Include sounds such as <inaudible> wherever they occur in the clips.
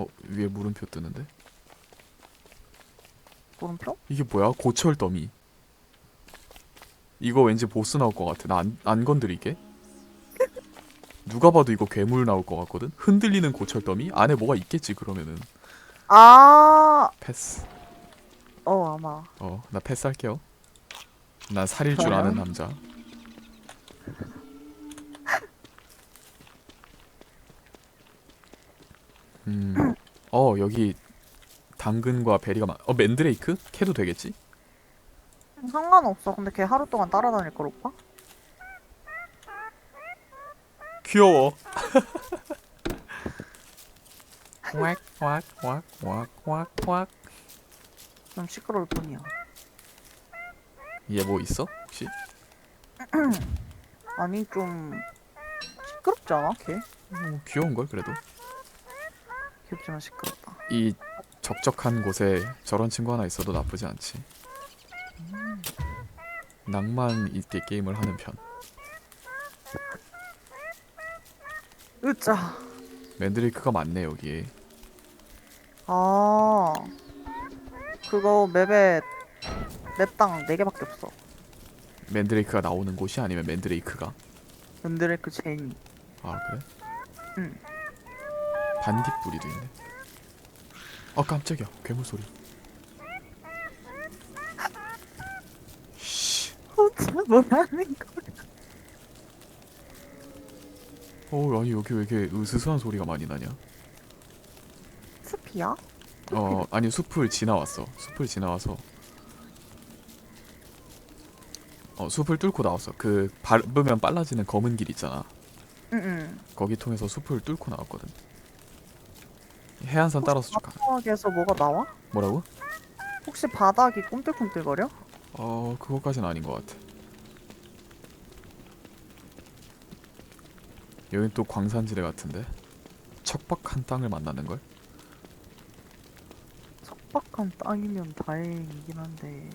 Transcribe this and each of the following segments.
어 위에 물음표 뜨는데? 물음표? 이게 뭐야? 고철 더미. 이거 왠지 보스 나올 것 같아. 나 안 안 건드릴게. <laughs> 누가 봐도 이거 괴물 나올 것 같거든? 흔들리는 고철 더미? 안에 뭐가 있겠지 그러면은. 아, 패스. 어 아마. 어 나 패스할게요. 난 살일 줄. 아는 남자 음어 여기 당근과 베리가 많... 어 맨드레이크? 캐도 되겠지? 상관없어. 근데 걔 하루 동안 따라다닐 걸 오빠? 귀여워. <laughs> 왁왁왁왁왁왁. 좀 시끄러울 뿐이야. 얘 뭐 있어? 혹시? <clears throat> 아니 좀 시끄럽지 않아? 걔? 어, 귀여운 걸 그래도. 귀엽지만 시끄럽다. 이 적적한 곳에 저런 친구 하나 있어도 나쁘지 않지. 낭만 있게 게임을 하는 편. 으짜. 맨드레이크가 많네 여기에. 아 그거 맵에 맵당 4개밖에 없어. 맨드레이크가 나오는 곳이 아니면 맨드레이크가. 연드레이크 제니. 아 그래? 응. 반딧불이도 있네. 아 깜짝이야 괴물 소리. 씨. 어째 뭐라는 거? 어 아니 여기 왜 이렇게 으스스한 소리가 많이 나냐? 스피야? 어 아니 숲을 지나왔어. 숲을 지나와서 어 숲을 뚫고 나왔어. 그 밟으면 빨라지는 검은 길 있잖아. 응응. 거기 통해서 숲을 뚫고 나왔거든. 해안선 따라서 쭉 가. 바닥에서 뭐가 나와? 뭐라고? 혹시 바닥이 꿈틀꿈틀거려? 어 그거까진 아닌 것 같아. 여긴 또 광산지대 같은데 척박한 땅을 만나는 걸? 척박한 땅이면 다행이긴 한데.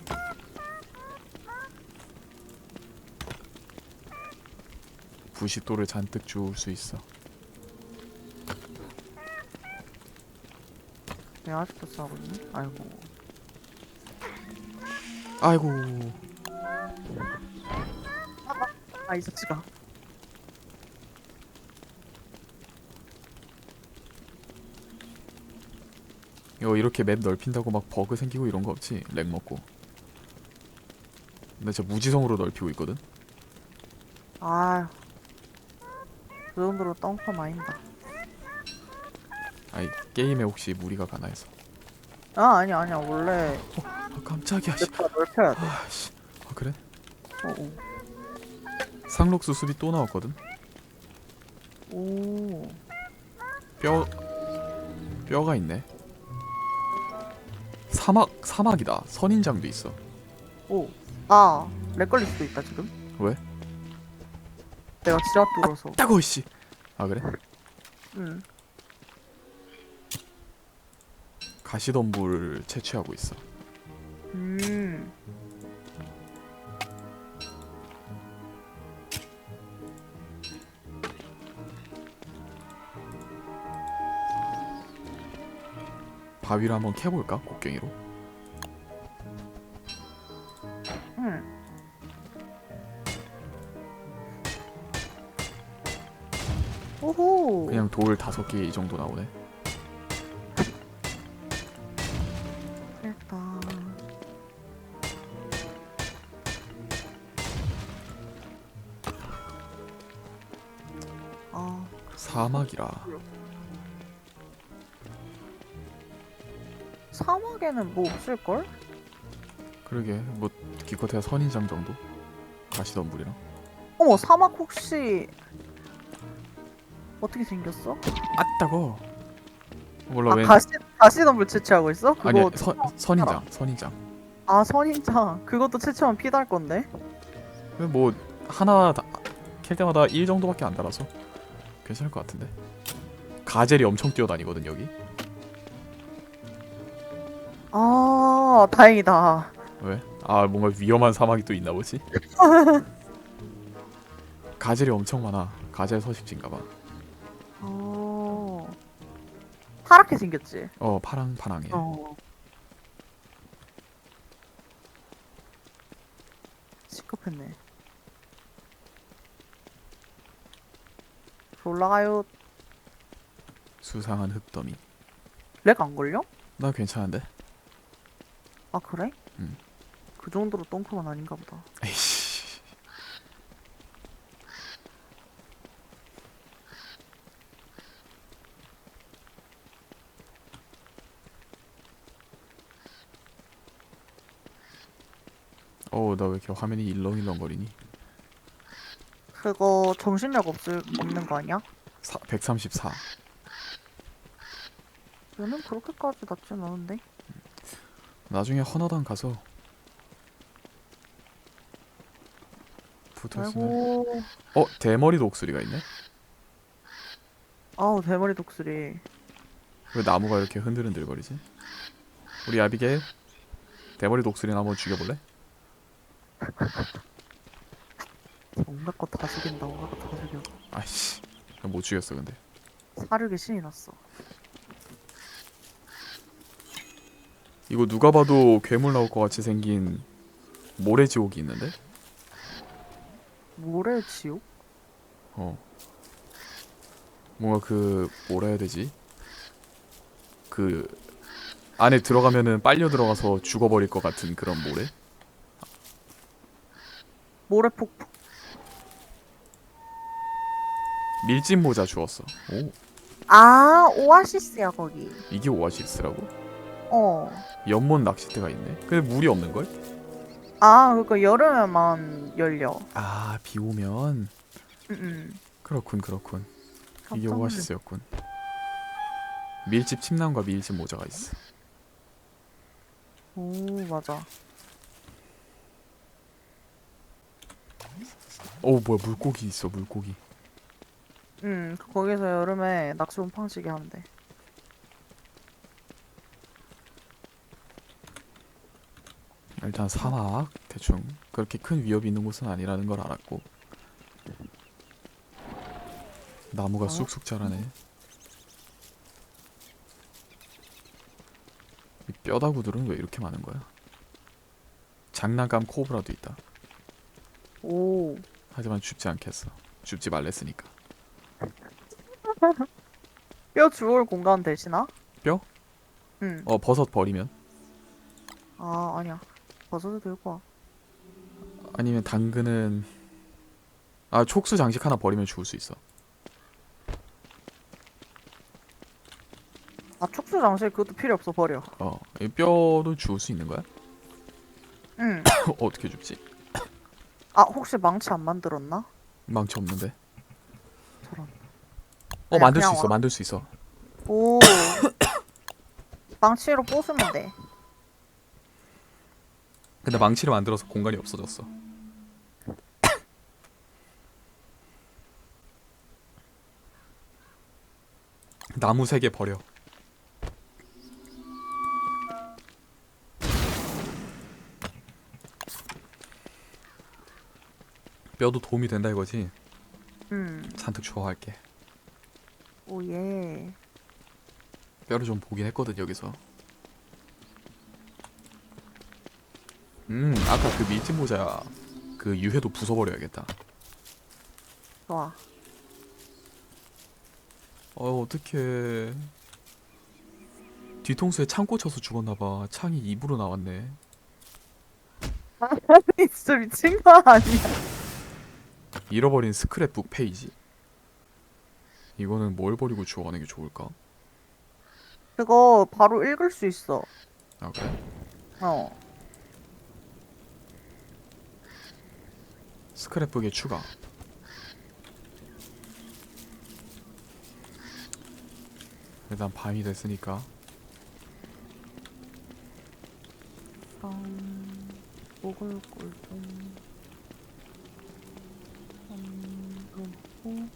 부싯돌을 잔뜩 주울 수 있어. 왜 아직도 싸우고 있니? 아이고. 아이고 아, 이 자식아. 이거 이렇게 맵 넓힌다고 막 버그 생기고 이런 거 없지? 렉 먹고. 근데 진짜 무지성으로 넓히고 있거든. 아휴. 그 정도로 똥펌 아닌다. 아니 게임에 혹시 무리가 가나 해서. 아, 아니야, 아니야. 원래 아 깜짝이야. 씨. 맵다 넓혀야 돼. 아 씨. 아 그래? 어, 어. 상록수 숲이 또 나왔거든. 오. 뼈 뼈가 있네. 사막 사막이다. 선인장도 있어. 오. 아, 렉 걸릴 수도 있다, 지금. 왜? 내가 지압 불어서. 따고 씨. 아 그래? 응. 가시덤불을 채취하고 있어. 음. 바위를 한번 캐볼까? 곡괭이로. 응. 오호. 그냥 돌 다섯 개 이 정도 나오네. 사막이라. 사막에는 뭐 없을걸? 그러게 뭐 기껏해야 선인장 정도. 가시덤불이랑. 어머, 사막 혹시 어떻게 생겼어? 아따고. 몰라 아, 왜? 가시 가시덤불 채취하고 있어? 그거 아니 선 선인장 선인장. 아, 선인장. 그것도 채취하면 피달 건데. 뭐 하나 다, 캘 때마다 1 정도밖에 안 달아서 괜찮을 것 같은데. 가젤이 엄청 뛰어다니거든 여기. 아, 다행이다. 왜? 아 뭔가 위험한 사막이 또 있나 보지? <laughs> 가젤이 엄청 많아. 가젤 서식지인가 봐. 어. 파랗게 생겼지? 어 파랑 파랑해. 어. 시급했네. 올라가요. 수상한 흙더미. 렉 안 걸려? 나 괜찮은데. 아 그래? 음. 그 정도로 똥크만 아닌가 보다. 에이씨. <laughs> 어우 나 왜 이렇게 화면이 일렁일렁거리니? 그거 정신력 없을 없는 거 아니야? 사, 134 얘는 그렇게까지 낮진 않은데. 나중에 헌어당 가서 아이고. 어? 대머리 독수리가 있네? 아우 대머리 독수리. 왜 나무가 이렇게 흔들흔들거리지? 우리 아비게일 대머리 독수리나 한번 죽여볼래? <laughs> 다 죽인다. 거다 죽여. 아이씨 못 죽였어 근데 사륙이 신이 났어. 이거 누가 봐도 괴물 나올 것 같이 생긴 모래지옥이 있는데? 모래 지옥? 어 뭔가 그 뭐라 해야 되지? 그 안에 들어가면은 빨려 들어가서 죽어버릴 것 같은 그런 모래? 모래 폭풍. 밀짚 모자 주웠어 오 아 오아시스야 거기. 이게 오아시스라고? 어. 연못 낚싯대가 있네 근데 물이 없는 걸? 아 그러니까 여름에만 열려. 아 비 오면 응응. 그렇군 그렇군 이게 깜짝 오아시스였군 밀집 침낭과 밀집 모자가 있어 오 맞아. 오 뭐야 물고기 있어 물고기 응 거기서 여름에 팡치게 하면 돼. 일단 사막 대충 그렇게 큰 위협이 있는 곳은 아니라는 걸 알았고 나무가 어? 쑥쑥 자라네 이 뼈다구들은 왜 이렇게 많은 거야? 장난감 코브라도 있다 오. 하지만 줍지 않겠어 줍지 말랬으니까 <laughs> 뼈 주울 공간 되시나? 뼈? 응. 어 버섯 버리면 아 아니야. 버섯도 들고 와. 아니면 당근은 아 촉수 장식 하나 버리면 죽을 수 있어 아 촉수 장식 그것도 필요 없어 버려. 어이 뼈도 주울 수 있는 거야? 응. <coughs> 어떻게 줍지? 아 혹시 망치 안 만들었나? 망치 없는데. 어 그냥- 만들 수 그냥 있어 와. 만들 수 있어 오. <coughs> 망치로 부수면 돼. 근데 망치를 만들어서 공간이 없어졌어 <coughs> 나무 세 개 버려 뼈도 도움이 된다 이거지 응. 잔뜩 좋아할게 오예. 뼈를 좀 보긴 했거든 여기서 음 아까 그 밀짚 모자 그 유해도 부숴버려야겠다 좋아. 어 어떡해 뒤통수에 창 꽂혀서 죽었나봐 창이 입으로 나왔네 <laughs> 진짜 미친 거 아니야? 잃어버린 스크랩북 페이지 이거는 뭘 버리고 주워가는 게 좋을까? 그거 바로 읽을 수 있어. 아 그래? 어. 스크랩북에 추가 일단 밤이 됐으니까 음, 목을 꿀좀 음,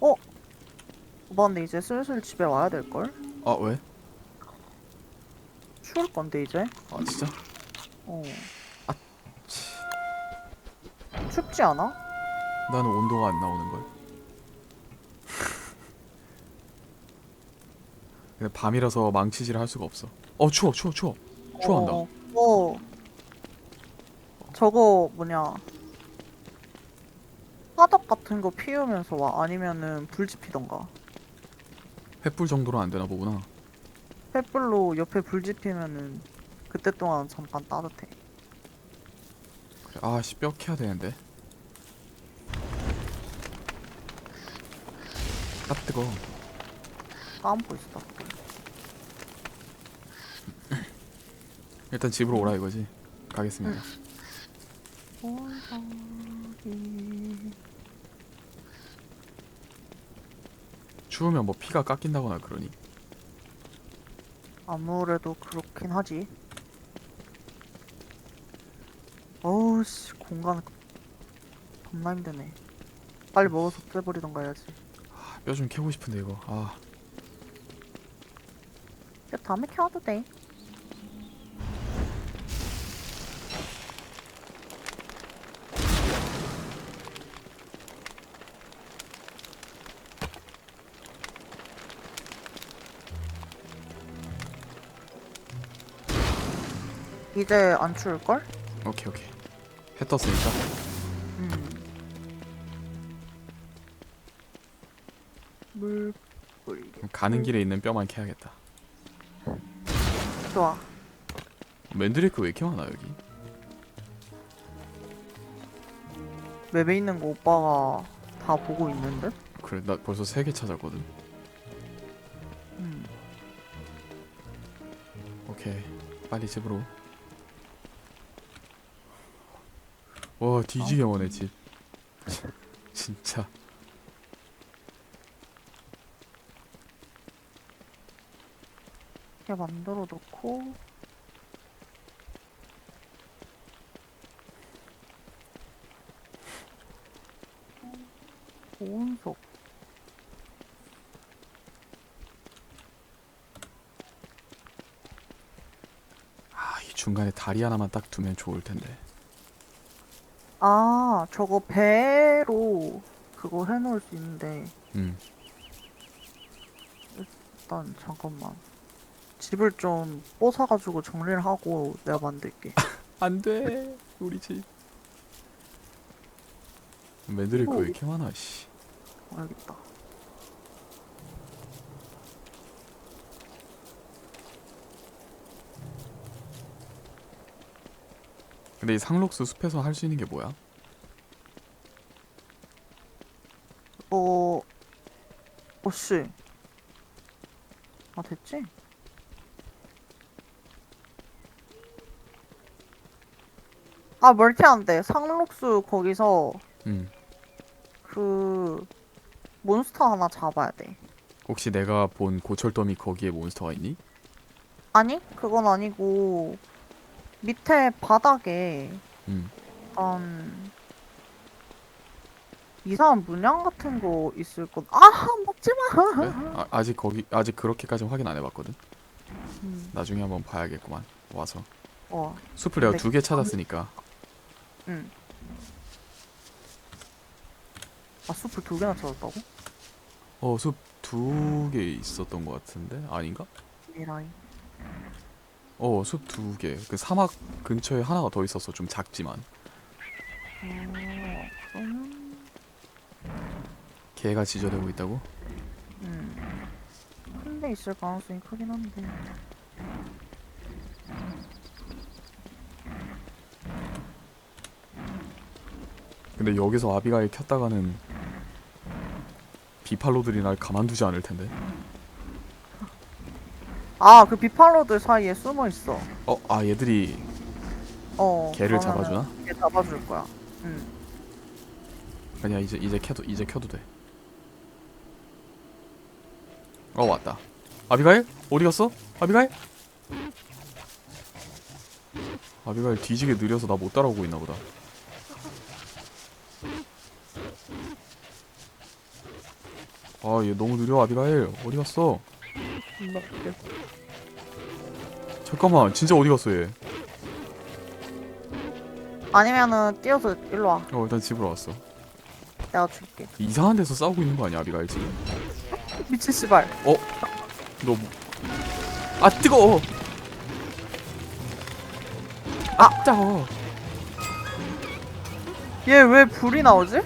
어? 오빠 근데 이제 슬슬 집에 와야 될걸? 아 왜? 추울 건데 이제? 아 진짜? 어. 춥지 않아? 나는 온도가 안 나오는 걸 근데 밤이라서 망치질 할 수가 없어. 어 추워 추워 추워. 추워한다. 어, 어. 저거 뭐냐 화덕 같은 거 피우면서 와 아니면은 불 지피던가 횃불 정도로 안 되나 보구나. 횃불로 옆에 불 지피면은 그때 동안 잠깐 따뜻해 그래, 아씨 뼈 캐야 되는데. 아 뜨거. 까먹고 있어 일단 집으로 오라 이거지. 가겠습니다. 추우면 뭐 피가 깎인다거나 그러니. 아무래도 그렇긴 하지. 어우 씨 공간 겁나 힘드네. 빨리 먹어서 없애버리던가 해야지. 아, 뼈좀 캐고 싶은데 이거. 아. 야, 다음에 켜도 돼 이제 안 추울걸? 오케이 오케이. 해 떴으니까. 음. 물 그럼 가는 길에 있는 뼈만 캐야겠다. 좋아 맨드레이크 왜 이렇게 많아 여기? 맵에 있는 거 오빠가 다 보고 있는데? 그래 나 벌써 세 개 찾았거든. 음. 오케이 빨리 집으로. 와 뒤지게 머네 집. <laughs> 진짜. 이렇게 만들어 놓고 보온석 아이 중간에 다리 하나만 딱 두면 좋을 텐데. 아 저거 배로 그거 해놓을 수 있는데 음. 일단 잠깐만 집을 좀 뽀사가지고 정리를 하고 내가 만들게 <laughs> 안 돼 우리 집. 맨드레이크 어. 왜 이렇게 많아 씨. 알겠다 근데 이 상록수 숲에서 할 수 있는 게 뭐야? 어 오씨 아 됐지? 아 멀티 안 돼 상록수 거기서 음. 그 몬스터 하나 잡아야 돼 혹시 내가 본 고철더미 거기에 몬스터가 있니? 아니 그건 아니고 밑에 바닥에 음. 한 이상한 문양 같은 거 있을 거. 아 먹지 마. 그래? 아, 아직 거기 아직 그렇게까지 확인 안 해봤거든. 음, 나중에 한번 봐야겠구만. 와서 어, 숲을 내가 근데 두 개 찾았으니까 응. 아 숲을 두 개나 찾았다고? 어숲 두 개 있었던 것 같은데 아닌가? 미라이. 어 숲 두 개. 그 사막 근처에 하나가 더 있었어. 좀 작지만 어, 그러면 개가 지저대고 있다고? 음. 큰데 있을 가능성이 크긴 한데. 근데 여기서 아비가일 켰다가는 비팔로들이 날 가만두지 않을 텐데. 아 그 비팔로들 사이에 숨어 있어. 어 아 얘들이 어. 개를 그러면은 잡아주나? 걔 잡아줄 거야. 응. 아니야 이제 이제 켜도 이제 켜도 돼. 어 왔다. 아비가일 어디 갔어? 아비가일? 아비가일 뒤지게 느려서 나 못 따라오고 있나 보다. 아 얘 너무 느려 아비가일 어디 갔어? 잠깐만 진짜 어디 갔어 얘? 아니면은 뛰어서 일로 와. 어 일단 집으로 왔어. 내가 줄게. 이상한 데서 싸우고 있는 거 아니야 아비가일 지금? 미친 씨발. 너아 뜨거워 아 짜워 얘 왜 불이 나오지?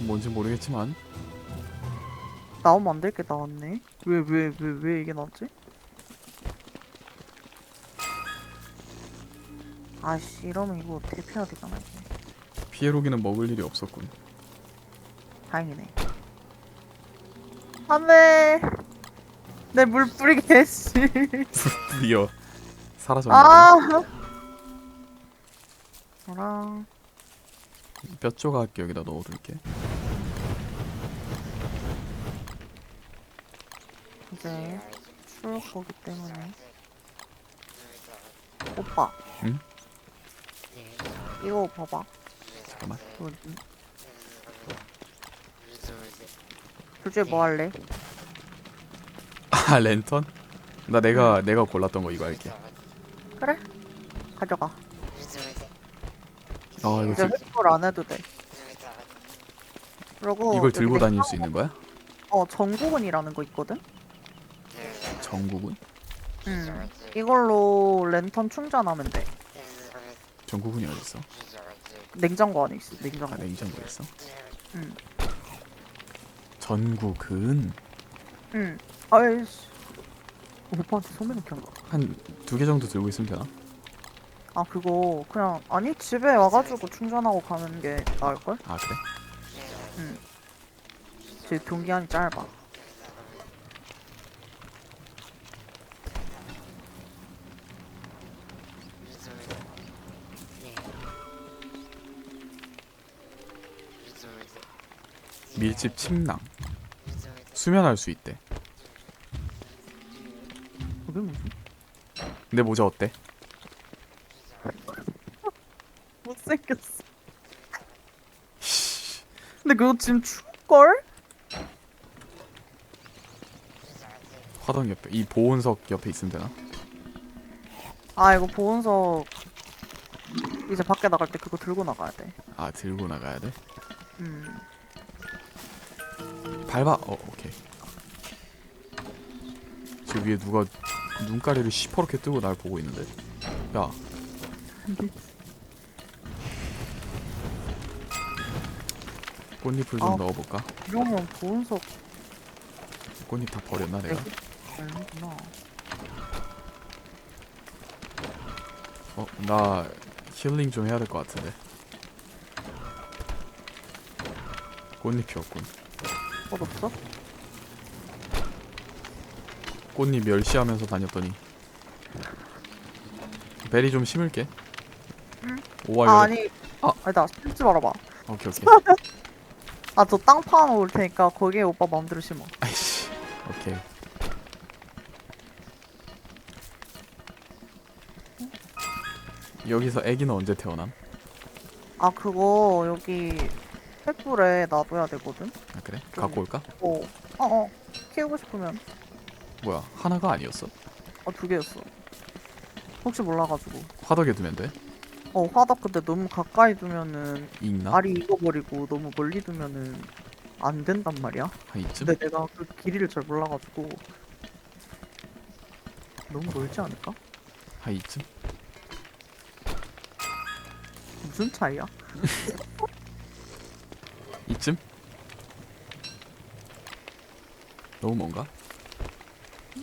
뭔지 모르겠지만 나오면 안 될 게 나왔네. 왜 왜 왜 왜 이게 나왔지? 아씨 이러면 이거 어떻게 피해야 되잖아 이게. 피에로기는 먹을 일이 없었군 다행이네. 안 돼. 내 물 뿌리게 <laughs> 씨. 불이여 사라졌네 아. <laughs> 저랑 뼈 조각 여기다 넣어둘게 이제 추울 거기 때문에 오빠. 응? 이거 봐봐. 잠깐만 뭐지? 둘 중에 뭐 할래? 아 랜턴? 나 내가 내가 골랐던 거 이거 할게 그래? 가져가. 아 이거 이제 들, 획득을 안 해도 돼. 그리고 이걸 들고 다닐 수 있는 거야? 어 전구근이라는 거 있거든. 전국은? 음. 이걸로 랜턴 충전하면 돼. 전국은이 어딨어? 냉장고 안에 있어. 아 냉장고. 냉장고에 있어? 응. 전국은 응. 아이씨. 오빠한테 소매는 켜. 한두 개 정도 들고 있으면 되나? 아 그거 그냥 아니 집에 와가지고 충전하고 가는 게 나을 걸? 아 그래? 제 동기한이 짧아. 밀집 침낭 수면할 수 있대 그게 무슨? 내 모자 어때? <laughs> 못생겼어. 근데 그거 지금 추울걸? 화덕 옆에 이 보온석 옆에 있으면 되나? 아 이거 보온석 이제 밖에 나갈 때 그거 들고 나가야 돼. 아 들고 나가야 돼? 음. 밟아 어 오케이 저 위에 누가 눈가리를 시퍼렇게 뜨고 날 보고 있는데 야 꽃잎을 좀 아. 넣어볼까? 이러면 보온석 꽃잎 다 버렸나 내가? 되게 되는구나. 어? 나 힐링 좀 해야 될 것 같은데 꽃잎이 없군 꽃 없어? 꽃잎 멸시하면서 다녔더니 베리 좀 심을게 응. 오와 아 아, 아니. 아. 아니다. 심지 말아봐. 오케이 오케이 <laughs> 아 저 땅 파놓을 테니까 거기에 오빠 마음대로 심어. 아이씨 오케이 여기서 애기는 언제 태어남? 아 그거 여기 횃불에 놔둬야 되거든. 아 그래? 갖고 올까? 어. 어 어. 키우고 싶으면 뭐야 하나가 아니었어? 어 두 개였어. 혹시 몰라가지고. 화덕에 두면 돼? 어 화덕 근데 너무 가까이 두면은 있나? 알이 익어버리고 너무 멀리 두면은 안 된단 말이야. 한 이쯤? 근데 내가 그 길이를 잘 몰라가지고 너무 멀지 않을까? 한 이쯤? 무슨 차이야? <laughs> 이쯤? 너무 먼가?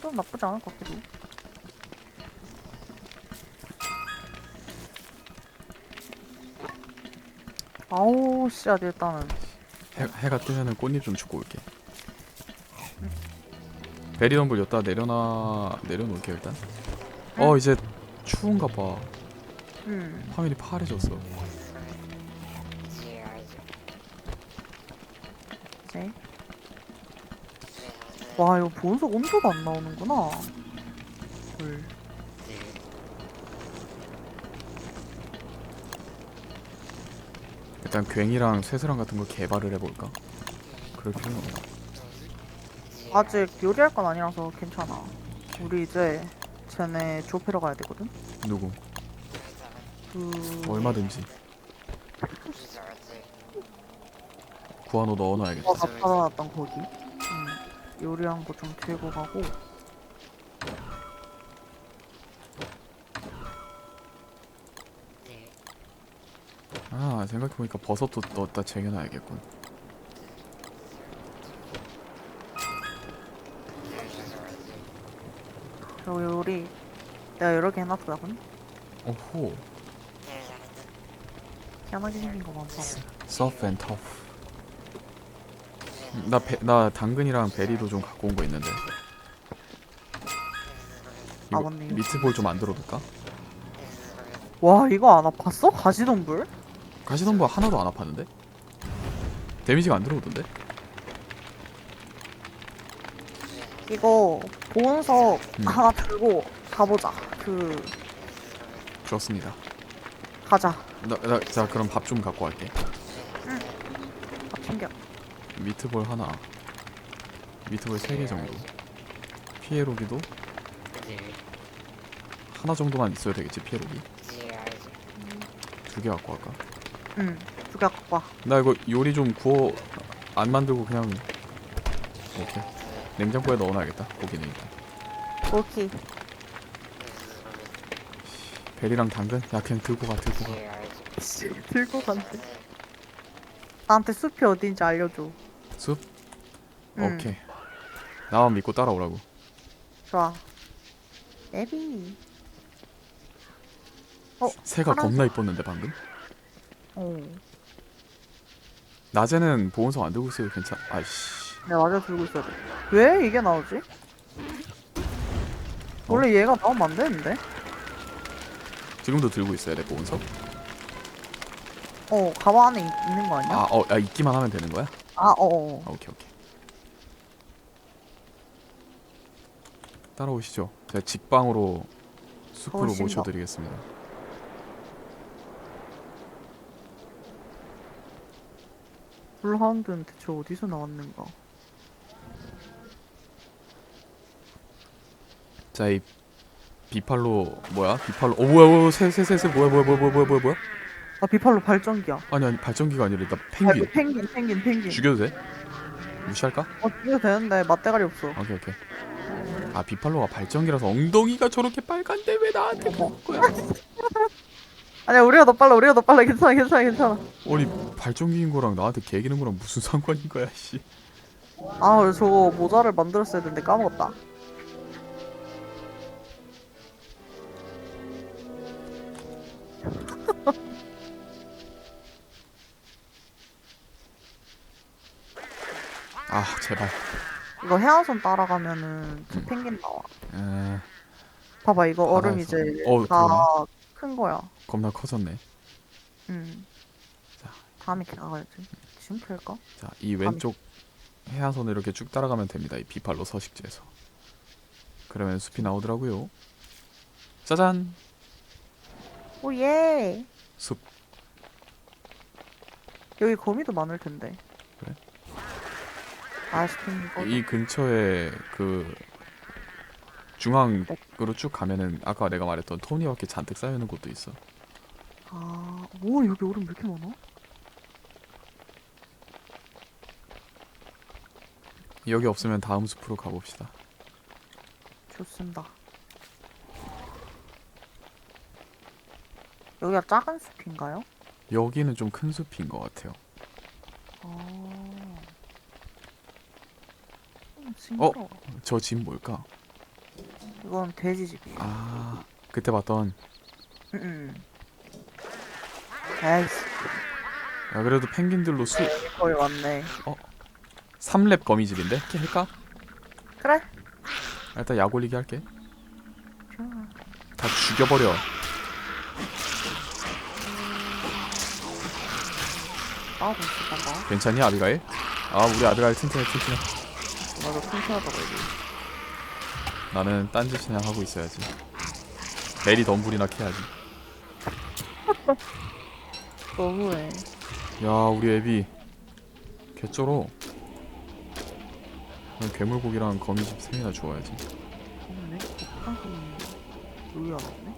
좀 나쁘지 않을 것 같기도. 아우 씨앗 일단은. 해, 해가 뜨면은 꽃잎 좀 줍고 올게. 베리덤불 여기다 내려놔 내려놓을게 일단. 어 이제 추운가 봐. 음. 화면이 파래졌어 이제 와 이거 보온석 온도가 안 나오는구나. 헐. 일단 괭이랑 쇠스랑 같은 거 개발을 해볼까? 그럴 필요는 없나? 아직 요리할 건 아니라서 괜찮아. 우리 이제 쟤네 좁히러 가야 되거든. 누구? 그 얼마든지 구한호 넣어놔야겠다 오빠가 받아놨던 거기. 응. 요리한 거 좀 들고 가고. 아 생각해보니까 버섯도 넣었다 쟁여놔야겠군. 저 요리 내가 여러 개 해놨거든 오호. 희한하게 생긴 거 많다. Soft and tough 나, 배, 나 당근이랑 베리도 좀 갖고 온 거 있는데 아, 이거 맞네요. 미트볼 좀 만들어 둘까? 와 이거 안 아팠어? 가시덤불? 가시덤불 하나도 안 아팠는데? 데미지가 안 들어오던데? 이거 보온석 음. 하나 들고 가보자 그 좋습니다 가자 나, 나, 자 그럼 밥 좀 갖고 갈게 아, 챙겨 미트볼 하나. 미트볼 3개 정도. 피에로기도? 하나 정도만 있어야 되겠지 피에로기? 두 개 갖고 갈까? 응 두 개 갖고 와. 나 이거 요리 좀 구워 안 만들고 그냥 오케이 냉장고에 넣어놔야겠다 고기는 일단. 오케이 베리랑 당근? 야 그냥 들고 가 들고 가. 들고 간대. 나한테 숲이 어딘지 알려줘 숲? 응. 오케이 나만 믿고 따라오라고 좋아 에비 새가 파란색. 겁나 이뻤는데 방금 어 낮에는 보온성 안 들고 있어도 괜찮 아이씨 내가 맞아 들고 있어야 돼 왜 이게 나오지? 원래 얘가 나오면 안 되는데? 지금도 들고 있어야 돼 보온성? 어 가방 안에 있, 는거 아니야? 아, 어, 야, 있기만 하면 되는 거야? 아 어어 아, 오케이, 오케이. 따라오시죠. 제가 직방으로 숲으로 훨씬 더. 모셔드리겠습니다. 블하운드는 대체 어디서 나왔는가 자, 이 비팔로 뭐야? 비팔로. 오, 뭐야, 뭐야, 새새새새 뭐야, 뭐야, 뭐야, 뭐야, 뭐야, 뭐야, 뭐야? 아 비팔로 발전기야 아니, 아니, 발전기가 아니라 나 아, 펭귄. 그 펭귄 펭귄 펭귄 죽여도 돼? 무시할까? 어 죽여도 되는데 맛대가리 없어 오케이, 오케이. 아, 비팔로가 발전기라서 엉덩이가 저렇게 빨간데 왜 나한테 먹을 거야? <laughs> 아니야 우리가 더 빨라 우리가 더 빨라 괜찮아 괜찮아 괜찮아 아니, 발전기인 거랑 나한테 개기는 거랑 무슨 <laughs> 상관인 거야, 씨. 아 그래 저거 모자를 만들었어야 되는데 까먹었다 아, 제발. 이거 해안선 따라가면은 저 음. 펭귄 나와 에, 봐봐 이거 얼음 바다에서. 이제 어, 다 그러네. 큰 거야 겁나 커졌네. 응 자. 다음에 가야지 지금 캘까? 자, 이 왼쪽 해안선을 이렇게 쭉 따라가면 됩니다. 이 비팔로 서식지에서. 그러면 숲이 나오더라고요. 짜잔! 오 예 숲. 여기 거미도 많을 텐데? 아이스크림 이거 이 근처에 그 중앙으로 쭉 가면은 아까 내가 말했던 토니와키 잔뜩 쌓여있는 곳도 있어. 아, 오 여기 얼음 왜 이렇게 많아? 여기 없으면 다음 숲으로 가봅시다. 좋습니다. 여기가 작은 숲인가요? 여기는 좀 큰 숲인 것 같아요. 아. 음, 징그러워. 저 집 뭘까? 이건 돼지집. 아, 그때 봤던 응. 에이씨, 야 그래도 펭귄들로 수 거의 왔네. 3렙 거미집인데? 이렇게 할까? 그래? 일단 약 올리기 할게. 좋아. 다 죽여버려. 아, 멋있다. 괜찮니 아비가일? 아 우리 아비가일 튼튼해 튼튼해. 나도 튼튼하다고 얘기. 나는 딴짓 그냥 하고 있어야지. 메리 덤불이나 캐야지. <laughs> 너무해. 야 우리 애비 개쩔어. 그럼 괴물고기랑 거미집 세 개나 주워야지. 너무네. 한숨 여기 안 왔네.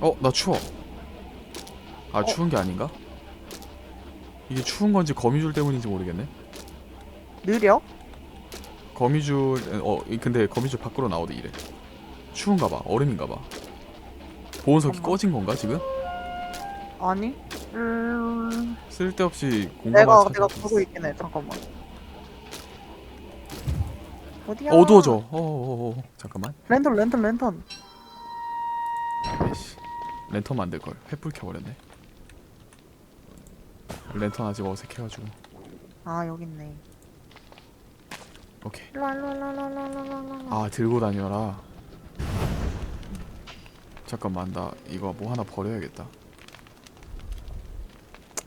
어 나 추워. 아 어? 추운 게 아닌가? 이게 추운 건지 거미줄 때문인지 모르겠네. 느려? 거미줄 어 이- 근데 거미줄 밖으로 나오대 이래. 추운가 봐. 얼음인가 봐. 보온석이 잠깐만. 꺼진 건가 지금? 아니? 음... 쓸데없이 공감을 내가 찾아. 내가 보고 있긴 해. 잠깐만. 어디야? 어두워져. 어, 어, 어, 잠깐만. 랜턴 랜턴 랜턴. 아이씨. 랜턴 만들 걸. 횃불 켜버렸네. 랜턴 아직 어색해가지고. 아 여기 있네. 오케이. 랄랄랄랄랄랄랄. 아 들고 다녀라. 잠깐만 나 이거 뭐 하나 버려야겠다.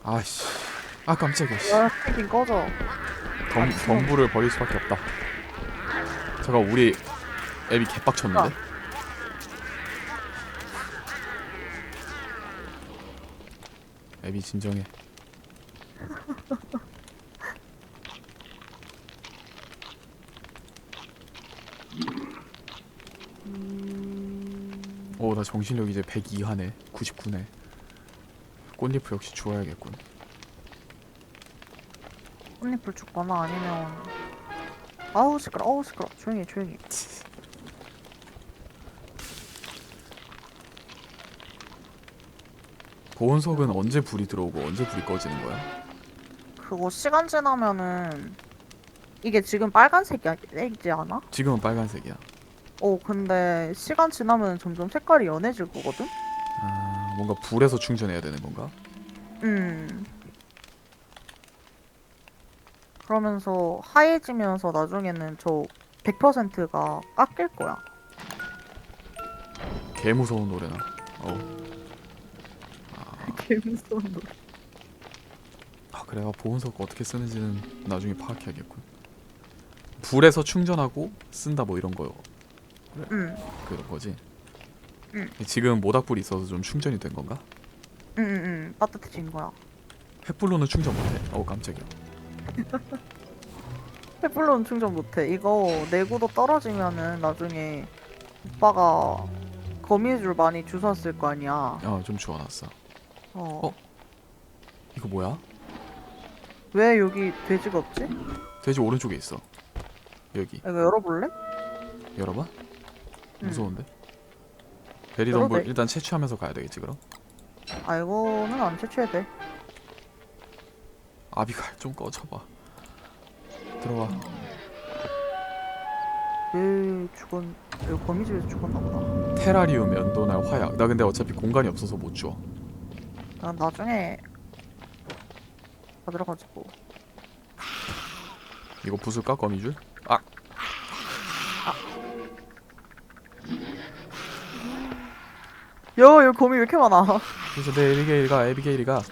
아씨. 아 깜짝이야. 씨. 야, 스킨 꺼져. 덤, 덤불을 버릴 수밖에 없다. 잠깐 우리 앱이 개빡쳤는데? 앱이 진정해. 오, 나 정신력 이제 102하네. 99네. 꽃잎을 역시 주워야겠군. 꽃잎을 줍거나 아니면 아우 시끄러 아우 시끄러 조용히 해, 조용히 해. 보온석은 언제 불이 들어오고 언제 불이 꺼지는 거야? 그거 시간 지나면은 이게 지금 빨간색이지 않아? 지금은 빨간색이야. 어 근데 시간 지나면 점점 색깔이 연해질 거거든? 아, 뭔가 불에서 충전해야 되는 건가? 음 그러면서 하얘지면서 나중에는 저 100%가 깎일 거야 개 무서운 노래나. 어. <laughs> 개무서운 노래 아 그래 아, 보온석 어떻게 쓰는지는 나중에 파악해야겠군. 불에서 충전하고 쓴다 뭐 이런 거응 그런 거지. 응. 지금 모닥불이 있어서 좀 충전이 된 건가? 응, 응, 응. 따뜻해진 거야. 횃불로는 충전 못해. 어우 깜짝이야. <laughs> 횃불로는 충전 못해. 이거 내구도 떨어지면은 나중에 오빠가 거미줄 많이 주웠을 거 아니야. 어좀 주워놨어. 어. 어? 이거 뭐야? 왜 여기 돼지가 없지? 돼지 오른쪽에 있어. 여기 이거 열어볼래? 열어봐. 응. 무서운데? 베리덤불 열어도 돼. 일단 채취하면서 가야 되겠지 그럼? 아 이거는 안 채취해야 돼. 아비갈 좀 꺼져봐. 들어와. 왜 죽었? 여기 거미줄에서 죽었나 보다. 테라리움, 연도날, 화약. 나 근데 어차피 공간이 없어서 못 주워. 난 나중에 받으러가지고. 이거 부술까 거미줄? 아야 여기 거미 왜 이렇게 많아? 그래서 내 에비게일가 에비게일이가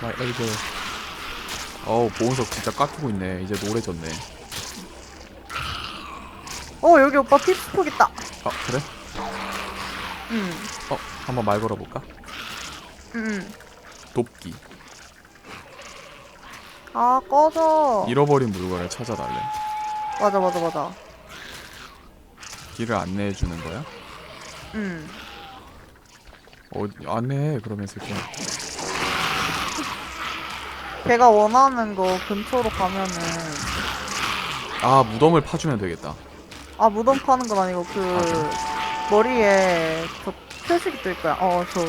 나 에비게일. 어우 보온석 진짜 깎이고 있네. 이제 노래졌네. 어 여기 오빠 피스폭 있다. 아 그래? 응. 어 한번 말 걸어볼까? 응. 응. 돕기. 아 꺼져. 잃어버린 물건을 찾아달래. 맞아 맞아 맞아. 길을 안내해 주는 거야? 응. 어 안내해 그러면 새끼야. 걔가 원하는 거 근처로 가면은 아 무덤을 파주면 되겠다. 아 무덤 파는 건 아니고 그? 머리에 저 표식이 뜰 거야. 어저